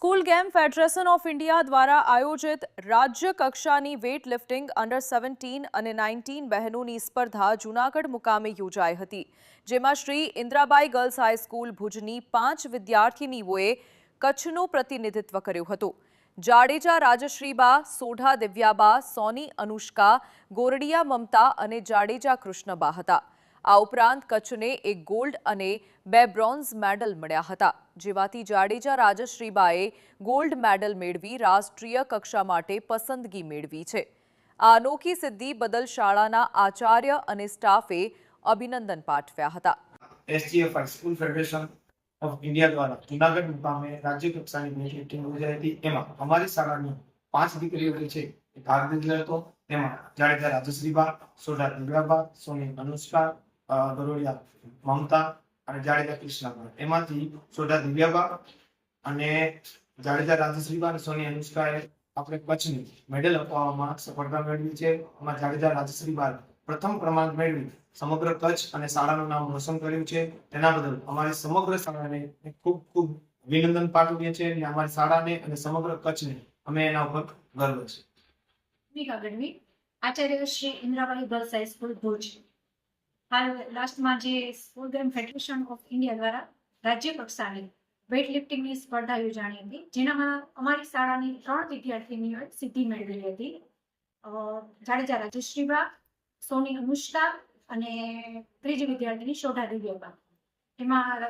School game federation of India દ્વારા આયોજિત રાજ્ય કક્ષાની વેઇટ લિફ્ટિંગ અંડર સેવન્ટીન અને નાઇન્ટીન બહેનોની સ્પર્ધા જૂનાગઢ મુકામે યોજાઈ હતી, જેમાં શ્રી ઇન્દ્રાબાઈ ગર્લ્સ હાઈસ્કૂલ ભુજની પાંચ વિદ્યાર્થીનીઓએ કચ્છનું પ્રતિનિધિત્વ કર્યું હતું. જાડેજા રાજશ્રીબા, સોઢા દિવ્યાબા, સોની અનુષ્કા, ગોરડિયા મમતા અને જાડેજા કૃષ્ણબા હતા. આ ઉપરાંત કચ્છને એક ગોલ્ડ અને બે બ્રોન્ઝ મેડલ મળ્યા હતા જેમાંથી જાડેજા રાજશ્રીબાએ ગોલ્ડ મેડલ મેળવી રાષ્ટ્રીય કક્ષા માટે પસંદગી મેળવી છે. આ અનોખી સિદ્ધિ બદલ શાળાના આચાર્ય અને સ્ટાફે અભિનંદન પાઠવ્યા હતા. ઓફ ઇન્ડિયા દ્વારા જુનાગઢ મુકામે રાજ્ય કક્ષાની મીટિંગ યોજાઈ હતી. એમાં અમારી શાળાની પાંચ દીકરીઓ છે ભાગ લીધો હતો. તેમાં જાડેજા રાજશ્રીબા, સોઢા દુર્ગાબા સોની અનુષ્કા ગરોડિયા મમતા અને જાડેજા કૃષ્ણાબા એમાંથી સોઢા દિવ્યાબા અને જાડેજા રાજશ્રીબા અને સોની અનુષ્કાએ આપણે કચ્છની મેડલ અપાવવામાં સફળતા મેળવી છે. એમાં જાડેજા રાજશ્રીબા પ્રથમ ક્રમાંક મેળવી સમગ્ર કચ્છ અને શાળાનું નામ રોશન કર્યું છે. તેના બદલ અમારી સમગ્ર શાળાને ખૂબ ખૂબ વિનંદન પાઠવીએ છીએ અને અમારી શાળાને અને સમગ્ર કચ્છને અમે એના ઉપર ગર્વ છે. Acharya Shri Indrabai girls high school Bhuj. હાલ લાસ્ટમાં જે school game federation of India દ્વારા રાજ્ય કક્ષાની વેઇટ લિફ્ટિંગની સ્પર્ધા યોજાણી હતી. જેનામાં અમારી શાળાની ત્રણ વિદ્યાર્થીનીઓએ સિદ્ધિ મેળવેલી હતી. જાડેજા રાજશ્રીબા, સોની અનુષ્કા અને ત્રીજી વિદ્યાર્થીની શોભા દિવ્યબા એમાં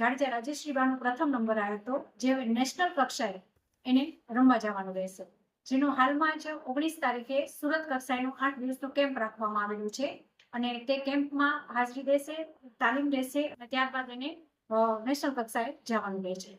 જાડેજા રાજશ્રીબાનો પ્રથમ નંબર આવ્યો હતો, જે નેશનલ કક્ષાએ એને રમવા જવાનું રહેશે. જેનો હાલમાં જ ઓગણીસ તારીખે સુરત કક્ષાએનો આઠ દિવસનો કેમ્પ રાખવામાં આવેલું છે. અને તે કેમ્પમાં હાજરી દેશે, તાલીમ લેશે અને ત્યારબાદ એને નેશનલ કક્ષાએ જવાનું રહે છે.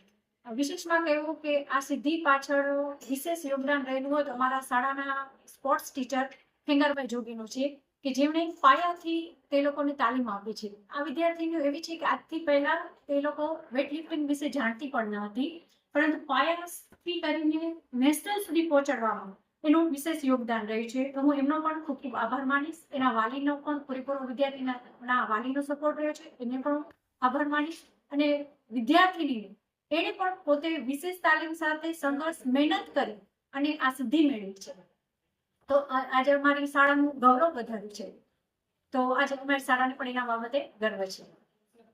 વિશેષમાં કહેવું કે આ સિદ્ધિ પાછળ વિશેષ યોગદાન રહેલું હોય તો અમારા શાળાના સ્પોર્ટ્સ ટીચર ફિંગરભાઈ જોગીનું છે કે જેમણે પાયાથી તે લોકોને તાલીમ આપી છે. આ વિદ્યાર્થીનું એવી છે કે આજથી પહેલા તે લોકો વેટ લિફ્ટિંગ વિશે જાણતી પણ ન હતી, પરંતુ પાયાથી કરીને નેશનલ સુધી પહોંચાડવામાં એનું વિશેષ યોગદાન રહ્યું છે. તો હું એમનો પણ ખૂબ ખૂબ આભાર માનીશ. એના વાલીનો પણ પૂરેપૂરો વિદ્યાર્થીના વાલીનો સપોર્ટ રહ્યો છે. એને પણ આભાર માનીશ. અને વિદ્યાર્થીની એને પણ પોતે વિશેષ તાલીમ સાથે સંઘર્ષ મહેનત કરી અને આ સિદ્ધિ મેળવી છે. તો આજે અમારી શાળાનું ગૌરવ વધાર્યું છે. તો આજે અમારી શાળાને પણ એના બાબતે ગર્વ છે.